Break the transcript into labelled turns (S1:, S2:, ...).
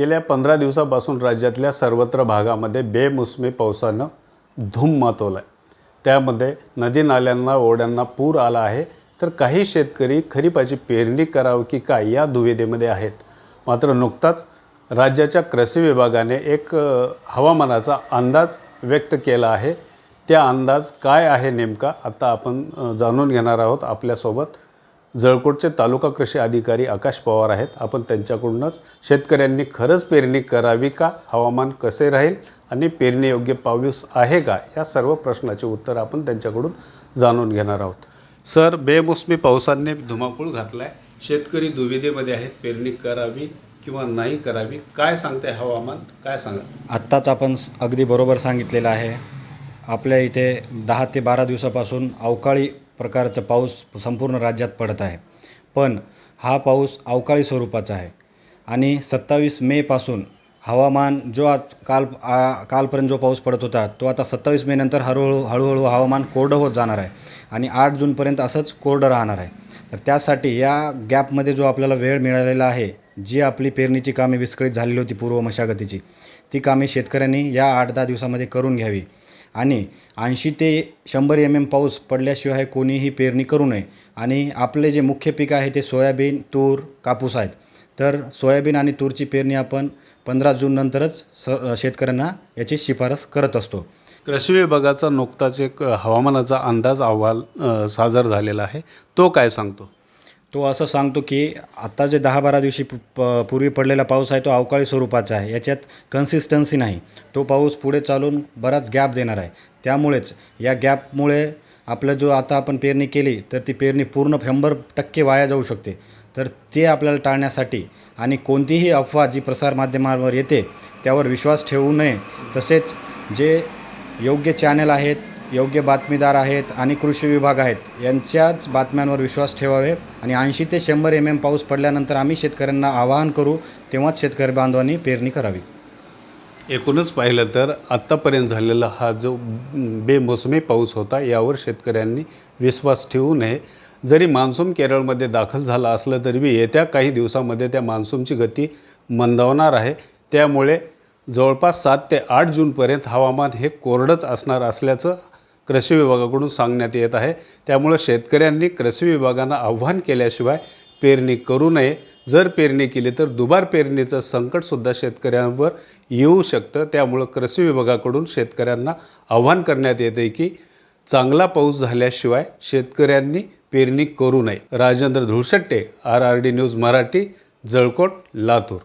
S1: गेल्या पंधरा दिवसापासून राज्यातल्या सर्वत्र भागामध्ये बेमोसमी पावसानं धूम मातवला आहे त्यामध्ये नदी नाल्यांना ओढ्यांना पूर आला आहे. तर काही शेतकरी खरीपाची पेरणी करावं की काय या दुविधेमध्ये आहेत. मात्र नुकताच राज्याच्या कृषी विभागाने एक हवामानाचा अंदाज व्यक्त केला आहे. त्या अंदाज काय आहे नेमका आता आपण जाणून घेणार आहोत आपल्यासोबत जळकोटचे तालुका कृषी अधिकारी आकाश पवार आहेत. आपण त्यांच्याकडूनच शेतकऱ्यांनी खरंच पेरणी करावी का? हवामान कसे राहील? आणि पेरणीयोग्य पाऊस आहे का? या सर्व प्रश्नाचे उत्तर आपण त्यांच्याकडून जाणून घेणार आहोत. सर बेमोसमी पावसाने धुमाकूळ घातला आहे शेतकरी दुविधेमध्ये आहेत. पेरणी करावी किंवा नाही करावी? काय सांगते हवामान? काय सांगा?
S2: आत्ताच आपण स- अगदी बरोबर सांगितलेलं आहे. आपल्या इथे दहा ते बारा दिवसापासून अवकाळी प्रकारचा पाऊस संपूर्ण राज्यात पडत आहे. पण हा पाऊस अवकाळी स्वरूपाचा आहे आणि सत्तावीस मेपासून हवामान जो आज काल आ, कालपर्यंत जो पाऊस पडत होता तो आता सत्तावीस मे नंतर हळूहळू हळूहळू हवामान कोरडं होत जाणार आहे आणि आठ जूनपर्यंत असंच कोरडं राहणार आहे. तर त्यासाठी या गॅपमध्ये जो आपल्याला वेळ मिळालेला आहे जी आपली पेरणीची कामे विस्कळीत झालेली होती पूर्व मशागतीची ती कामे शेतकऱ्यांनी या आठ दहा दिवसामध्ये करून घ्यावी. आणि ऐंशी ते शंभर एम एम पाऊस पडल्याशिवाय कोणीही पेरणी करू नये. आणि आपले जे मुख्य पीक आहे ते सोयाबीन तूर कापूस आहेत. तर सोयाबीन आणि तूरची पेरणी आपण पंधरा जूननंतरच स शेतकऱ्यांना याची शिफारस करत असतो.
S1: कृषी विभागाचा नुकताच एक हवामानाचा अंदाज अहवाल सादर झालेला आहे. तो काय सांगतो?
S2: तो असं सांगतो की आत्ता जे दहा बारा दिवशी प- पूर्वी पडलेला पाऊस आहे तो अवकाळी स्वरूपाचा आहे. याच्यात कन्सिस्टन्सी नाही. तो पाऊस पुढे चालून बराच गॅप देणार आहे. त्यामुळेच या गॅपमुळे आपलं जो आता आपण पेरणी केली तर ती पेरणी पूर्ण शंभर टक्के वाया जाऊ शकते. तर ते आपल्याला टाळण्यासाठी आणि कोणतीही अफवा जी प्रसारमाध्यमांवर येते त्यावर विश्वास ठेवू नये. तसेच जे योग्य चॅनल आहेत योग्य बातमीदार आहेत आणि कृषी विभाग आहेत यांच्याच बातम्यांवर विश्वास ठेवावे आणि ऐंशी ते शंभर एम एम पाऊस पडल्यानंतर आम्ही शेतकऱ्यांना आवाहन करू तेव्हाच शेतकरी बांधवांनी पेरणी करावी.
S1: एकूणच पाहिलं तर आत्तापर्यंत झालेला हा जो बेमोसमी पाऊस होता यावर शेतकऱ्यांनी विश्वास ठेवू नये. जरी मान्सून केरळमध्ये दाखल झाला असलं तरी येत्या काही दिवसामध्ये त्या मान्सूनची गती मंदावणार आहे. त्यामुळे जवळपास सात ते आठ जूनपर्यंत हवामान हे कोरडंच असणार असल्याचं कृषी विभागाकडून सांगण्यात येत आहे. त्यामुळं शेतकऱ्यांनी कृषी विभागानं आव्हान केल्याशिवाय पेरणी करू नये. जर पेरणी केली तर दुबार पेरणीचं संकटसुद्धा शेतकऱ्यांवर येऊ शकतं. त्यामुळं कृषी विभागाकडून शेतकऱ्यांना आव्हान करण्यात येते की चांगला पाऊस झाल्याशिवाय शेतकऱ्यांनी पेरणी करू नये. Rajendra Dhulshette R R D news Marathi Jalkot Latur.